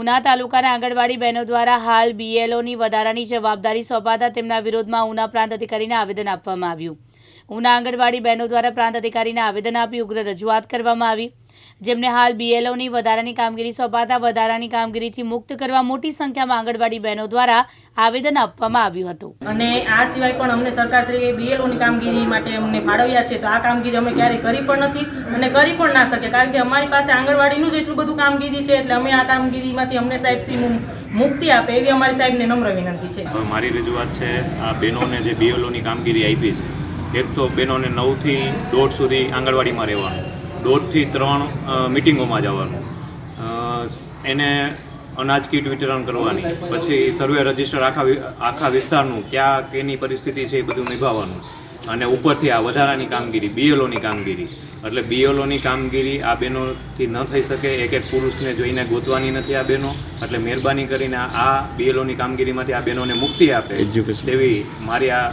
ઉના તાલુકાના આંગણવાડી બહેનો દ્વારા હાલ બીએલઓની વધારાની જવાબદારી સોંપાતા તેમના વિરોધમાં ઉના પ્રાંત અધિકારીને આવેદન આપવામાં આવ્યું. ઉના આંગણવાડી બહેનો દ્વારા પ્રાંત અધિકારીને આવેદન આપી ઉગ્ર રજૂઆત કરવામાં આવી. જેમને હાલ બીએલઓની વધારાની કામગીરી સોંપાતા વધારાની કામગીરીથી મુક્ત કરવા મોટી સંખ્યામાં આંગણવાડી બહેનો દ્વારા આવેદન આપવામાં આવ્યું હતું. અને આ સિવાય પણ અમને સરકારશ્રીએ બીએલઓની કામગીરી માટે અમને ફાળવ્યા છે તો આ કામગીરી અમે ક્યારેય કરી પણ નથી અને કરી પણ ના શકીએ કારણ કે અમારી પાસે આંગણવાડીનું જ એટલું બધું કામગીરી છે એટલે અમે આ કામગીરીમાંથી અમને સાહેબશ્રી મુક્તિ આપે એવી અમારી સાહેબને નમ્ર વિનંતી છે. મારી રજૂઆત છે આ બહેનોને જે બીએલઓની કામગીરી આપી છે એક તો બહેનોને નવથી દોઢ સુધી આંગણવાડીમાં રહેવાનું. દોઢથી ત્રણ મિટિંગોમાં જવાનું. એને અનાજ કીટ વિતરણ કરવાની પછી સર્વે રજિસ્ટર આખા આખા વિસ્તારનું ક્યાં કેની પરિસ્થિતિ છે એ બધું નિભાવવાનું. અને ઉપરથી આ વધારાની કામગીરી બીએલઓની કામગીરી. એટલે બીએલઓની કામગીરી આ બહેનોથી ન થઈ શકે એક એક પુરુષને જોઈને ગોતવાની નથી આ બહેનો એટલે મહેરબાની કરીને આ બીએલઓની કામગીરીમાંથી આ બહેનોને મુક્તિ આપે. તેવી મારી આ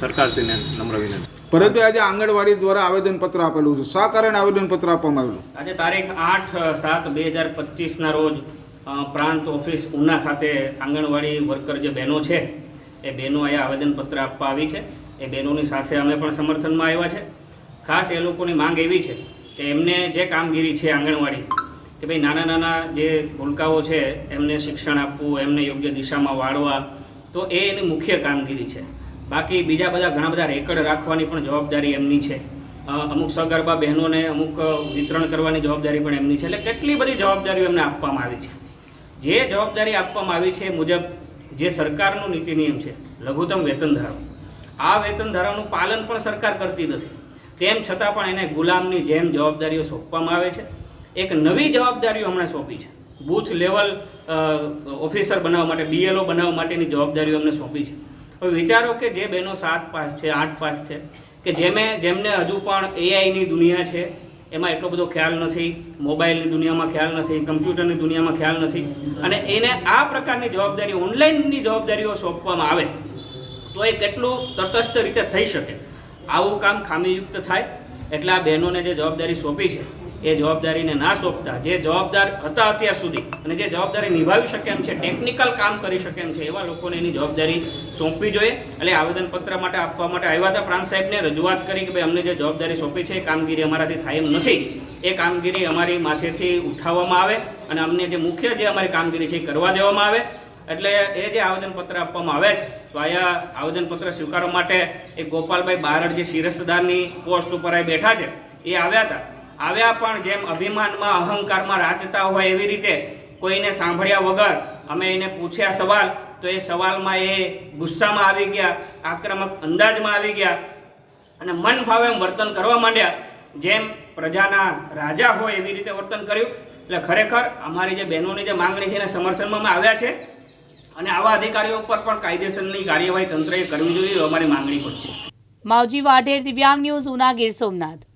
સરકારશ્રીને નમ્ર વિનંતી. પરંતુ આજે આંગણવાડી દ્વારા આવેદનપત્ર આપેલું છે. શા કારણે આવેદનપત્ર આપવામાં આવેલું? આજે તારીખ આઠ સાત બે હજાર પચીસના રોજ પ્રાંત ઓફિસ ઉના ખાતે આંગણવાડી વર્કર જે બહેનો છે એ બહેનો અહીંયા આવેદનપત્ર આપવા આવી છે. એ બહેનોની સાથે અમે પણ સમર્થનમાં આવ્યા છે. ખાસ એ લોકોની માંગ એવી છે કે એમને જે કામગીરી છે આંગણવાડી કે ભાઈ નાના નાના જે ભૂલકાઓ છે એમને શિક્ષણ આપવું એમને યોગ્ય દિશામાં વાળવા તો એ એની મુખ્ય કામગીરી છે. બાકી બીજા બધા ઘણા બધા રેકર્ડ રાખવાની પણ જવાબદારી એમની છે. અમુક સગર્ભા બહેનોને અમુક વિતરણ કરવાની જવાબદારી પણ એમની છે. એટલે કેટલી બધી જવાબદારીઓ એમને આપવામાં આવી છે. જે જવાબદારી આપવામાં આવી છે મુજબ જે સરકારનો નીતિ નિયમ છે, લઘુત્તમ વેતન ધારો. આ વેતન ધારાનું પાલન પણ સરકાર કરતી નથી. તેમ છતાં પણ એને ગુલામની જેમ જવાબદારીઓ સોંપવામાં આવે છે. એક નવી જવાબદારીઓ હમણાં સોંપી છે. બૂથ લેવલ ઓફિસર બનાવવા માટે બીએલઓ બનાવવા માટેની જવાબદારીઓ અમને સોંપી છે. હવે વિચારો કે જે બહેનો સાત પાસ છે, આઠ પાસ છે, કે જેમે જેમને હજુ પણ એઆઈની દુનિયા છે, એમાં એટલો બધો ખ્યાલ નથી, મોબાઈલની દુનિયામાં ખ્યાલ નથી, કમ્પ્યુટરની દુનિયામાં ખ્યાલ નથી, અને એને આ પ્રકારની જવાબદારી ઓનલાઈનની જવાબદારીઓ સોંપવામાં આવે, તો એ કેટલું તટસ્થ રીતે થઈ શકે. આવું કામ ખામીયુક્ત થાય, એટલે આ બહેનોને જે જવાબદારી સોંપી છે એ જવાબદારીને ના સોંપતા. જે જવાબદાર હતા અત્યાર સુધી અને જે જવાબદારી નિભાવી શકે એમ છે ટેકનિકલ કામ કરી શકે એમ છે, એવા લોકોને એની જવાબદારી સોંપવી જોઈએ. એટલે આવેદનપત્ર માટે આપવા માટે આવ્યા હતા પ્રાંત સાહેબને, રજૂઆત કરી કે ભાઈ અમને જે જવાબદારી સોંપી છે એ કામગીરી અમારાથી થાય એમ નથી. એ કામગીરી અમારી માથેથી ઉઠાવવામાં આવે અને અમને જે મુખ્ય જે અમારી કામગીરી છે એ કરવા દેવામાં આવે. એટલે એ જે આવેદનપત્ર આપવામાં આવે છે, તો અહીંયા આવેદનપત્ર સ્વીકારવા માટે એ ગોપાલભાઈ બારડ જે શિરસદારની પોસ્ટ ઉપર બેઠા છે, એ આવ્યા હતા. આવ્યા પણ જેમ અભિમાનમાં, અહંકારમાં રાચતા હોય એવી રીતે કોઈને સાંભળ્યા વગર અમે એને પૂછ્યા સવાલ, તો એ સવાલમાં એ ગુસ્સામાં આવી ગયા, આક્રમક અંદાજમાં આવી ગયા અને મન ભાવે વર્તન કરવા માંડ્યા. જેમ પ્રજાના રાજા હોય એવી રીતે વર્તન કર્યું. એટલે ખરેખર અમારી જે બહેનોની જે માંગણી છે એને સમર્થનમાં આવ્યા છે અને આવા અધિકારીઓ ઉપર પણ કાયદેસરની કાર્યવાહી તંત્રએ કરવી જોઈએ અમારી માંગણી પણ છે. માવજી વાઢેર, દિવ્યાંગ ન્યૂઝ ઉના ગીર સોમનાથ.